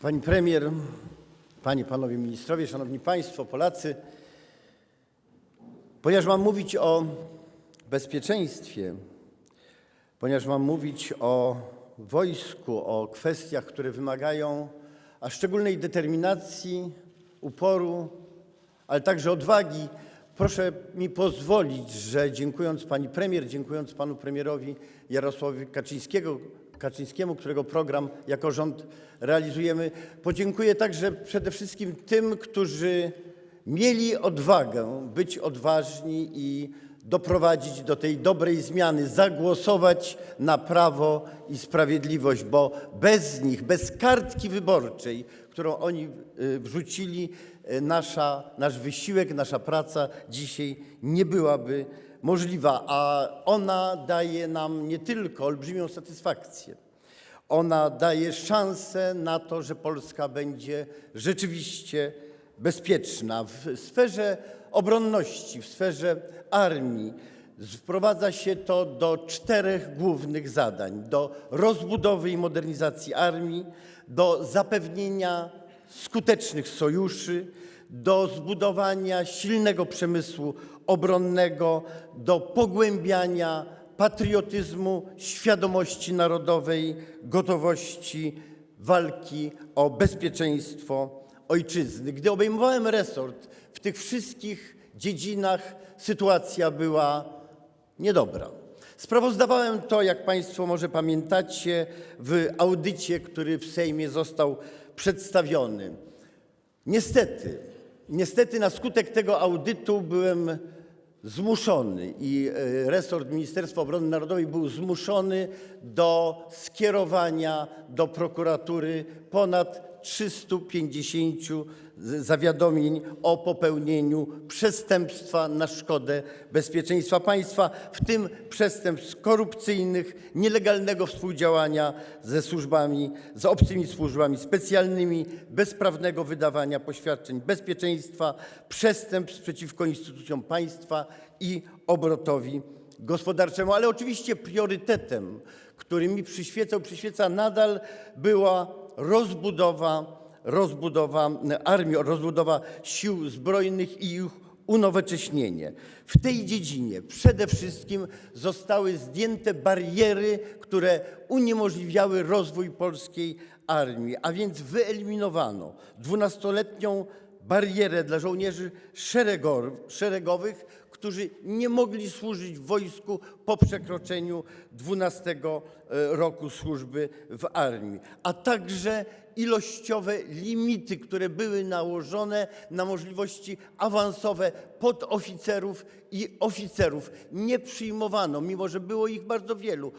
Pani premier, panie, panowie ministrowie, szanowni państwo, Polacy. Ponieważ mam mówić o bezpieczeństwie, ponieważ mam mówić o wojsku, o kwestiach, które wymagają a szczególnej determinacji, uporu, ale także odwagi, proszę mi pozwolić, że dziękując pani premier, dziękując panu premierowi Jarosławowi Kaczyńskiego, Kaczyńskiemu, którego program jako rząd realizujemy, podziękuję także przede wszystkim tym, którzy mieli odwagę być odważni i doprowadzić do tej dobrej zmiany, zagłosować na prawo i sprawiedliwość, bo bez nich, bez kartki wyborczej, którą oni y, wrzucili, y, nasza, nasz wysiłek, nasza praca dzisiaj nie byłaby możliwa, a ona daje nam nie tylko olbrzymią satysfakcję, ona daje szansę na to, że Polska będzie rzeczywiście bezpieczna. W sferze obronności, w sferze armii wprowadza się to do czterech głównych zadań: do rozbudowy i modernizacji armii, do zapewnienia skutecznych sojuszy, do zbudowania silnego przemysłu obronnego, do pogłębiania patriotyzmu, świadomości narodowej, gotowości walki o bezpieczeństwo ojczyzny. Gdy obejmowałem resort, w tych wszystkich dziedzinach sytuacja była niedobra. Sprawozdawałem to, jak Państwo może pamiętacie, w audycie, który w Sejmie został przedstawiony. Niestety, niestety na skutek tego audytu byłem zmuszony i e, resort Ministerstwa Obrony Narodowej był zmuszony do skierowania do prokuratury ponad 350 z- zawiadomień o popełnieniu przestępstwa na szkodę bezpieczeństwa państwa, w tym przestępstw korupcyjnych, nielegalnego współdziałania ze służbami, z obcymi służbami specjalnymi, bezprawnego wydawania poświadczeń bezpieczeństwa, przestępstw przeciwko instytucjom państwa i obrotowi gospodarczemu. Ale oczywiście priorytetem, który mi przyświecał, przyświeca nadal, była rozbudowa, rozbudowa armii, rozbudowa sił zbrojnych i ich unowocześnienie. W tej dziedzinie przede wszystkim zostały zdjęte bariery, które uniemożliwiały rozwój polskiej armii, a więc wyeliminowano dwunastoletnią barierę dla żołnierzy szeregow- szeregowych, którzy nie mogli służyć w wojsku po przekroczeniu 12 roku służby w armii, a także ilościowe limity, które były nałożone na możliwości awansowe podoficerów i oficerów. Nie przyjmowano, mimo że było ich bardzo wielu,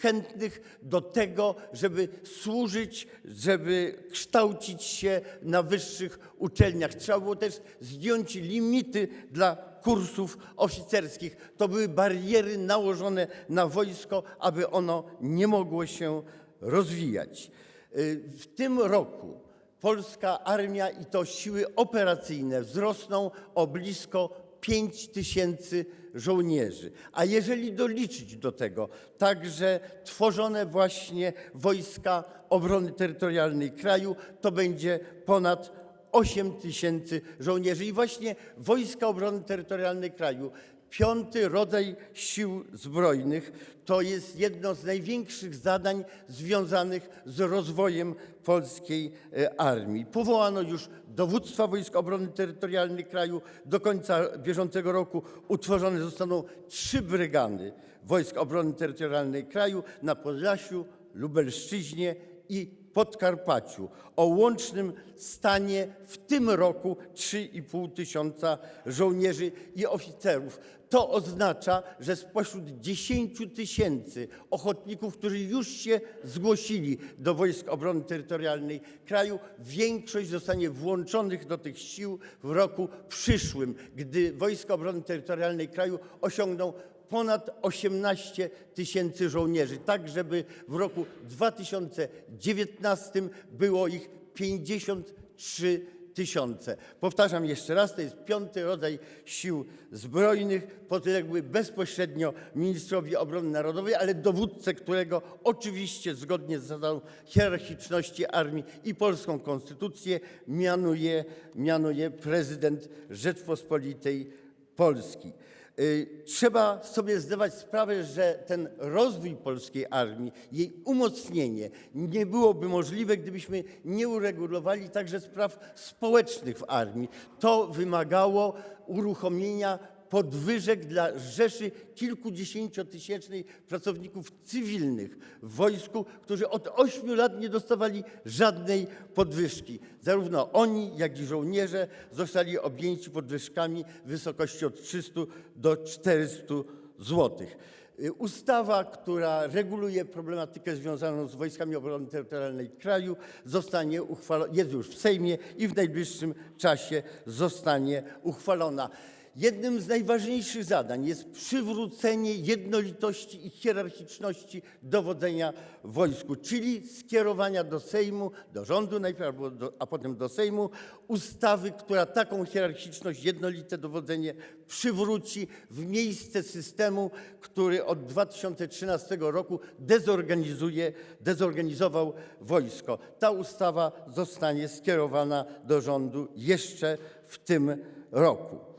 chętnych do tego, żeby służyć, żeby kształcić się na wyższych uczelniach. Trzeba było też zdjąć limity dla kursów oficerskich. To były bariery nałożone na wojsko, aby ono nie mogło się rozwijać. Y, W tym roku polska armia i to siły operacyjne wzrosną o blisko 5 tysięcy żołnierzy. A jeżeli doliczyć do tego także tworzone właśnie wojska obrony terytorialnej kraju, to będzie ponad 8 tysięcy żołnierzy. I właśnie Wojska Obrony Terytorialnej Kraju, piąty rodzaj sił zbrojnych, to jest jedno z największych zadań związanych z rozwojem polskiej e, armii. Powołano już dowództwa Wojsk Obrony Terytorialnej Kraju. Do końca bieżącego roku utworzone zostaną trzy brygady Wojsk Obrony Terytorialnej Kraju na Podlasiu, Lubelszczyźnie i Podkarpaciu o łącznym stanie w tym roku 3,5 tysiąca żołnierzy i oficerów. To oznacza, że spośród 10 tysięcy ochotników, którzy już się zgłosili do Wojsk Obrony Terytorialnej kraju, większość zostanie włączonych do tych sił w roku przyszłym, gdy Wojska Obrony Terytorialnej kraju osiągną ponad 18 tysięcy żołnierzy, tak żeby w roku 2019 było ich 53 tysiące. Powtarzam jeszcze raz, to jest piąty rodzaj sił zbrojnych, podległy bezpośrednio ministrowi obrony narodowej, ale dowódcę którego oczywiście zgodnie z zasadą hierarchiczności armii i polską konstytucję mianuje, mianuje prezydent Rzeczpospolitej Polski. Y, Trzeba sobie zdawać sprawę, że ten rozwój polskiej armii, jej umocnienie nie byłoby możliwe, gdybyśmy nie uregulowali także spraw społecznych w armii. To wymagało uruchomienia podwyżek dla rzeszy kilkudziesięciotysięcznej pracowników cywilnych w wojsku, którzy od ośmiu lat nie dostawali żadnej podwyżki. Zarówno oni, jak i żołnierze zostali objęci podwyżkami w wysokości od 300 do 400 złotych. Y, Ustawa, która reguluje problematykę związaną z Wojskami Obrony Terytorialnej kraju, zostanie uchwalona, jest już w Sejmie i w najbliższym czasie zostanie uchwalona. Jednym z najważniejszych zadań jest przywrócenie jednolitości i hierarchiczności dowodzenia wojsku, czyli skierowania do Sejmu, do rządu najpierw, a potem do Sejmu ustawy, która taką hierarchiczność, jednolite dowodzenie przywróci w miejsce systemu, który od 2013 roku dezorganizuje, dezorganizował wojsko. Ta ustawa zostanie skierowana do rządu jeszcze w tym roku.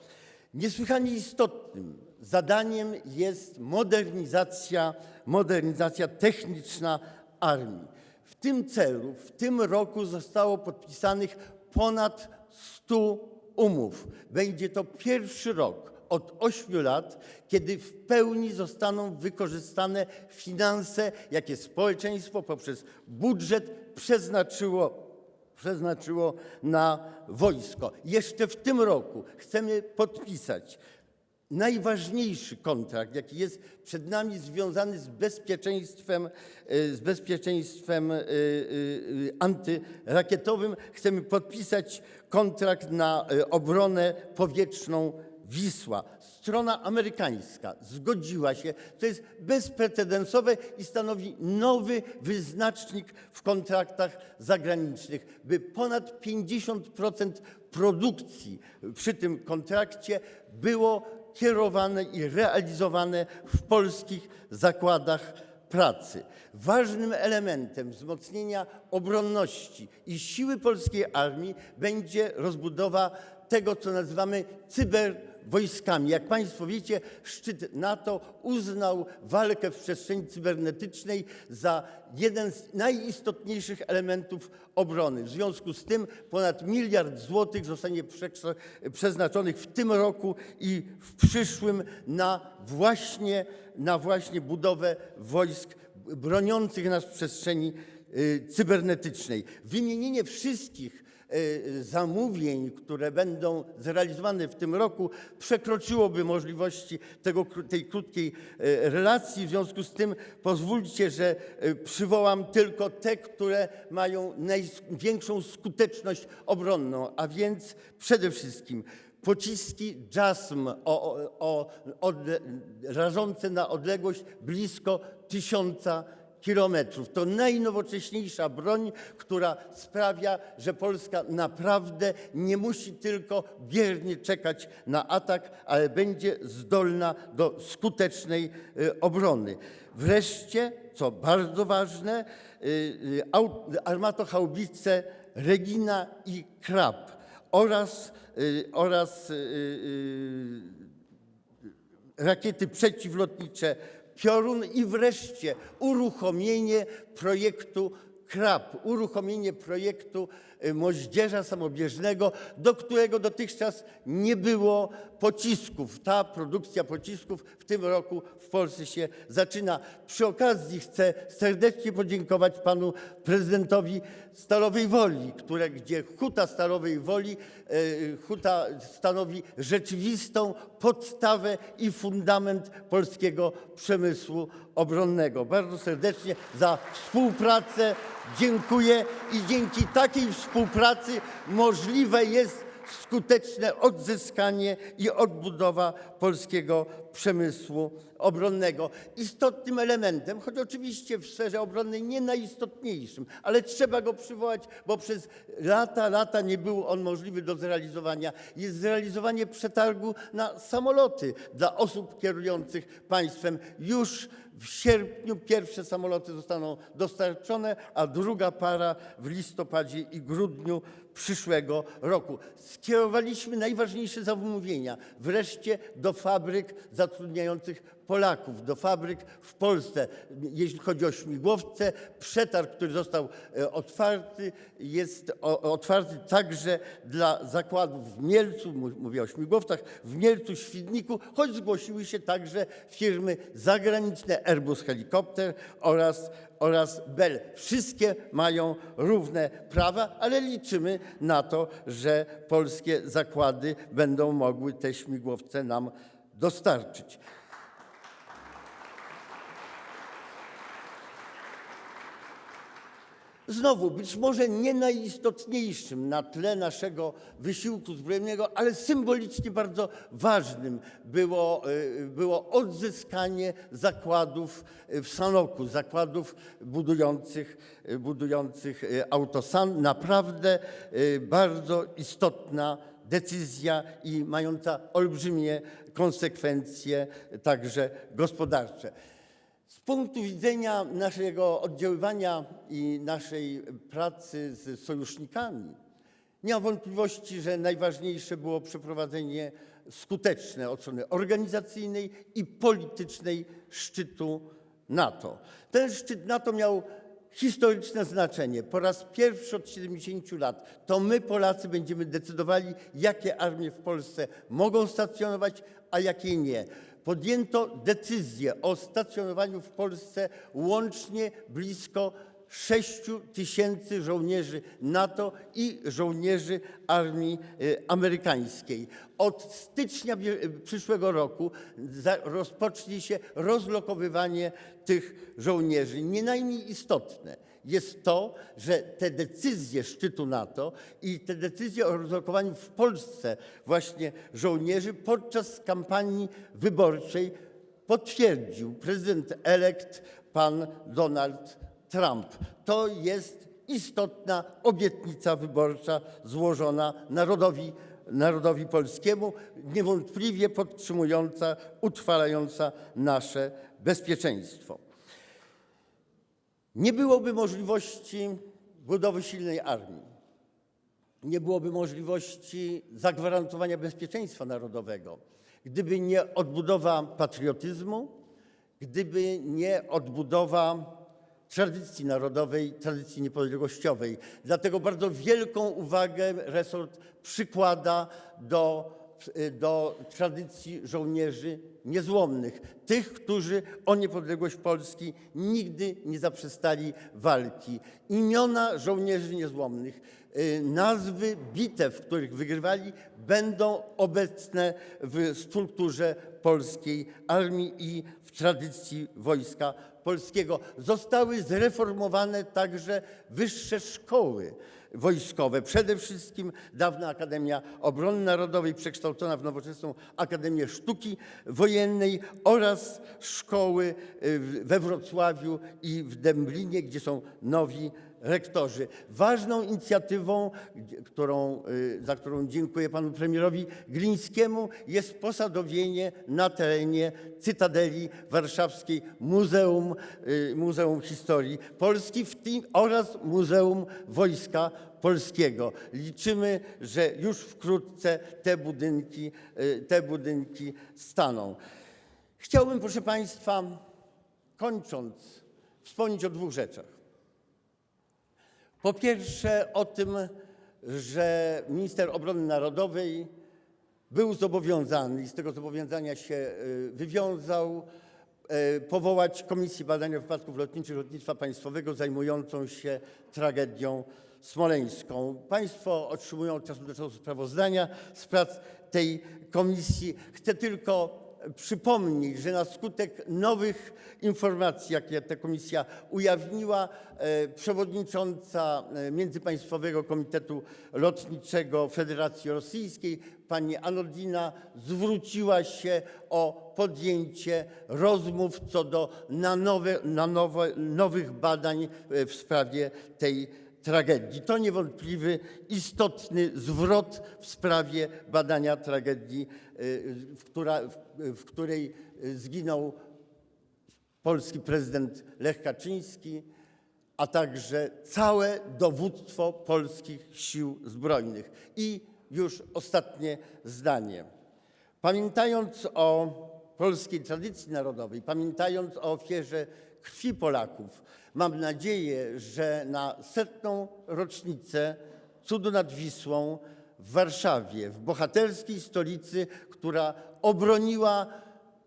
Niesłychanie istotnym zadaniem jest modernizacja, modernizacja techniczna armii. W tym celu w tym roku zostało podpisanych ponad 100 umów. Będzie to pierwszy rok od 8 lat, kiedy w pełni zostaną wykorzystane finanse, jakie społeczeństwo poprzez budżet przeznaczyło przeznaczyło na wojsko. Jeszcze w tym roku chcemy podpisać najważniejszy kontrakt, jaki jest przed nami związany z bezpieczeństwem, y, z bezpieczeństwem y, y, antyrakietowym. Chcemy podpisać kontrakt na obronę powietrzną Wisła. Strona amerykańska zgodziła się, to jest bezprecedensowe i stanowi nowy wyznacznik w kontraktach zagranicznych, by ponad 50% produkcji przy tym kontrakcie było kierowane i realizowane w polskich zakładach pracy. Ważnym elementem wzmocnienia obronności i siły polskiej armii będzie rozbudowa tego, co nazywamy cyberwojskami. Jak Państwo wiecie, szczyt NATO uznał walkę w przestrzeni cybernetycznej za jeden z najistotniejszych elementów obrony. W związku z tym ponad miliard złotych zostanie przeznaczonych w tym roku i w przyszłym na właśnie, na właśnie budowę wojsk broniących nas w przestrzeni y, cybernetycznej. Wymienienie wszystkich zamówień, które będą zrealizowane w tym roku, przekroczyłoby możliwości tego, tej krótkiej y, relacji. W związku z tym pozwólcie, że y, przywołam tylko te, które mają największą skuteczność obronną, a więc przede wszystkim pociski JASM o, o, o rażące na odległość blisko tysiąca kilometrów. To najnowocześniejsza broń, która sprawia, że Polska naprawdę nie musi tylko biernie czekać na atak, ale będzie zdolna do skutecznej y, obrony. Wreszcie, co bardzo ważne, y, y, au- armatochaubice Regina i Krab oraz, oraz rakiety przeciwlotnicze Piorun i wreszcie uruchomienie projektu KRAP, uruchomienie projektu moździerza samobieżnego, do którego dotychczas nie było pocisków. Ta produkcja pocisków w tym roku w Polsce się zaczyna. Przy okazji chcę serdecznie podziękować panu prezydentowi Stalowej Woli, które, gdzie Huta Stalowej Woli, y, Huta stanowi rzeczywistą podstawę i fundament polskiego przemysłu obronnego. Bardzo serdecznie za współpracę dziękuję i dzięki takiej współpracy możliwe jest skuteczne odzyskanie i odbudowa polskiego przemysłu obronnego. Istotnym elementem, choć oczywiście w sferze obronnej nie najistotniejszym, ale trzeba go przywołać, bo przez lata, lata nie był on możliwy do zrealizowania, jest zrealizowanie przetargu na samoloty dla osób kierujących państwem. Już w sierpniu pierwsze samoloty zostaną dostarczone, a druga para w listopadzie i grudniu przyszłego roku. Skierowaliśmy najważniejsze zamówienia wreszcie do fabryk zatrudniających Polaków, do fabryk w Polsce. Jeśli chodzi o śmigłowce, przetarg, który został e, otwarty, jest otwarty także dla zakładów w Mielcu, mówię o śmigłowcach, w Mielcu, Świdniku, choć zgłosiły się także firmy zagraniczne Airbus Helikopter oraz, oraz Bell. Wszystkie mają równe prawa, ale liczymy na to, że polskie zakłady będą mogły te śmigłowce nam dostarczyć. Znowu, być może nie najistotniejszym na tle naszego wysiłku zbrojnego, ale symbolicznie bardzo ważnym było, y, było odzyskanie zakładów y, w Sanoku, zakładów budujących, y, budujących Autosan. Naprawdę bardzo istotna decyzja i mająca olbrzymie konsekwencje także gospodarcze. Z punktu widzenia naszego oddziaływania i naszej pracy z sojusznikami, nie ma wątpliwości, że najważniejsze było przeprowadzenie skuteczne od strony organizacyjnej i politycznej szczytu NATO. Ten szczyt NATO miał historyczne znaczenie. Po raz pierwszy od 70 lat to my, Polacy, będziemy decydowali, jakie armie w Polsce mogą stacjonować, a jakie nie podjęto decyzję o stacjonowaniu w Polsce łącznie blisko 6 tysięcy żołnierzy NATO i żołnierzy armii y, amerykańskiej. Od stycznia bie- przyszłego roku rozpocznie się rozlokowywanie tych żołnierzy. Nie najmniej istotne jest to, że te decyzje szczytu NATO i te decyzje o rozlokowaniu w Polsce właśnie żołnierzy podczas kampanii wyborczej potwierdził prezydent elekt pan Donald Trump. To jest istotna obietnica wyborcza złożona narodowi, narodowi polskiemu, niewątpliwie podtrzymująca, utrwalająca nasze bezpieczeństwo. Nie byłoby możliwości budowy silnej armii. Nie byłoby możliwości zagwarantowania bezpieczeństwa narodowego, gdyby nie odbudowa patriotyzmu, gdyby nie odbudowa tradycji narodowej, tradycji niepodległościowej. Dlatego bardzo wielką uwagę resort przykłada do, do tradycji żołnierzy niezłomnych, tych, którzy o niepodległość Polski nigdy nie zaprzestali walki. Imiona żołnierzy niezłomnych, y, nazwy bitew, w których wygrywali, będą obecne w strukturze polskiej armii i w tradycji wojska polskiego. Zostały zreformowane także wyższe szkoły wojskowe. Przede wszystkim dawna Akademia Obrony Narodowej przekształcona w nowoczesną Akademię Sztuki Wojennej oraz szkoły y, we Wrocławiu i w Dęblinie, gdzie są nowi rektorzy. Ważną inicjatywą, którą, y, za którą dziękuję panu premierowi Glińskiemu, jest posadowienie na terenie Cytadeli Warszawskiej Muzeum, y, Muzeum Historii Polski w tym, oraz Muzeum Wojska Polskiego. Liczymy, że już wkrótce te budynki, y, te budynki staną. Chciałbym, proszę państwa, kończąc, wspomnieć o dwóch rzeczach. Po pierwsze o tym, że minister obrony narodowej był zobowiązany i z tego zobowiązania się y, wywiązał y, powołać Komisję Badania Wypadków Lotniczych Lotnictwa Państwowego zajmującą się tragedią smoleńską. Państwo otrzymują od czasu do czasu sprawozdania z prac tej komisji. Chcę tylko przypomnieć, że na skutek nowych informacji, jakie ta komisja ujawniła, e, przewodnicząca e, Międzypaństwowego Komitetu Lotniczego Federacji Rosyjskiej, pani Anodina, zwróciła się o podjęcie rozmów co do nowych badań e, w sprawie tej tragedii. To niewątpliwy istotny zwrot w sprawie badania tragedii, y, w której y, zginął polski prezydent Lech Kaczyński, a także całe dowództwo polskich sił zbrojnych. I już ostatnie zdanie. Pamiętając o polskiej tradycji narodowej, pamiętając o ofierze krwi Polaków, mam nadzieję, że na setną rocznicę cudu nad Wisłą w Warszawie, w bohaterskiej stolicy, która obroniła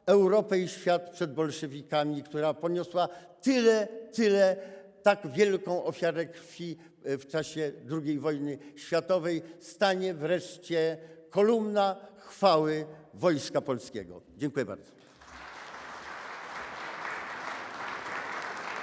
Europę i świat przed bolszewikami, która poniosła tyle, tyle, tak wielką ofiarę krwi e, w czasie II wojny światowej, stanie wreszcie kolumna chwały Wojska Polskiego. Dziękuję bardzo.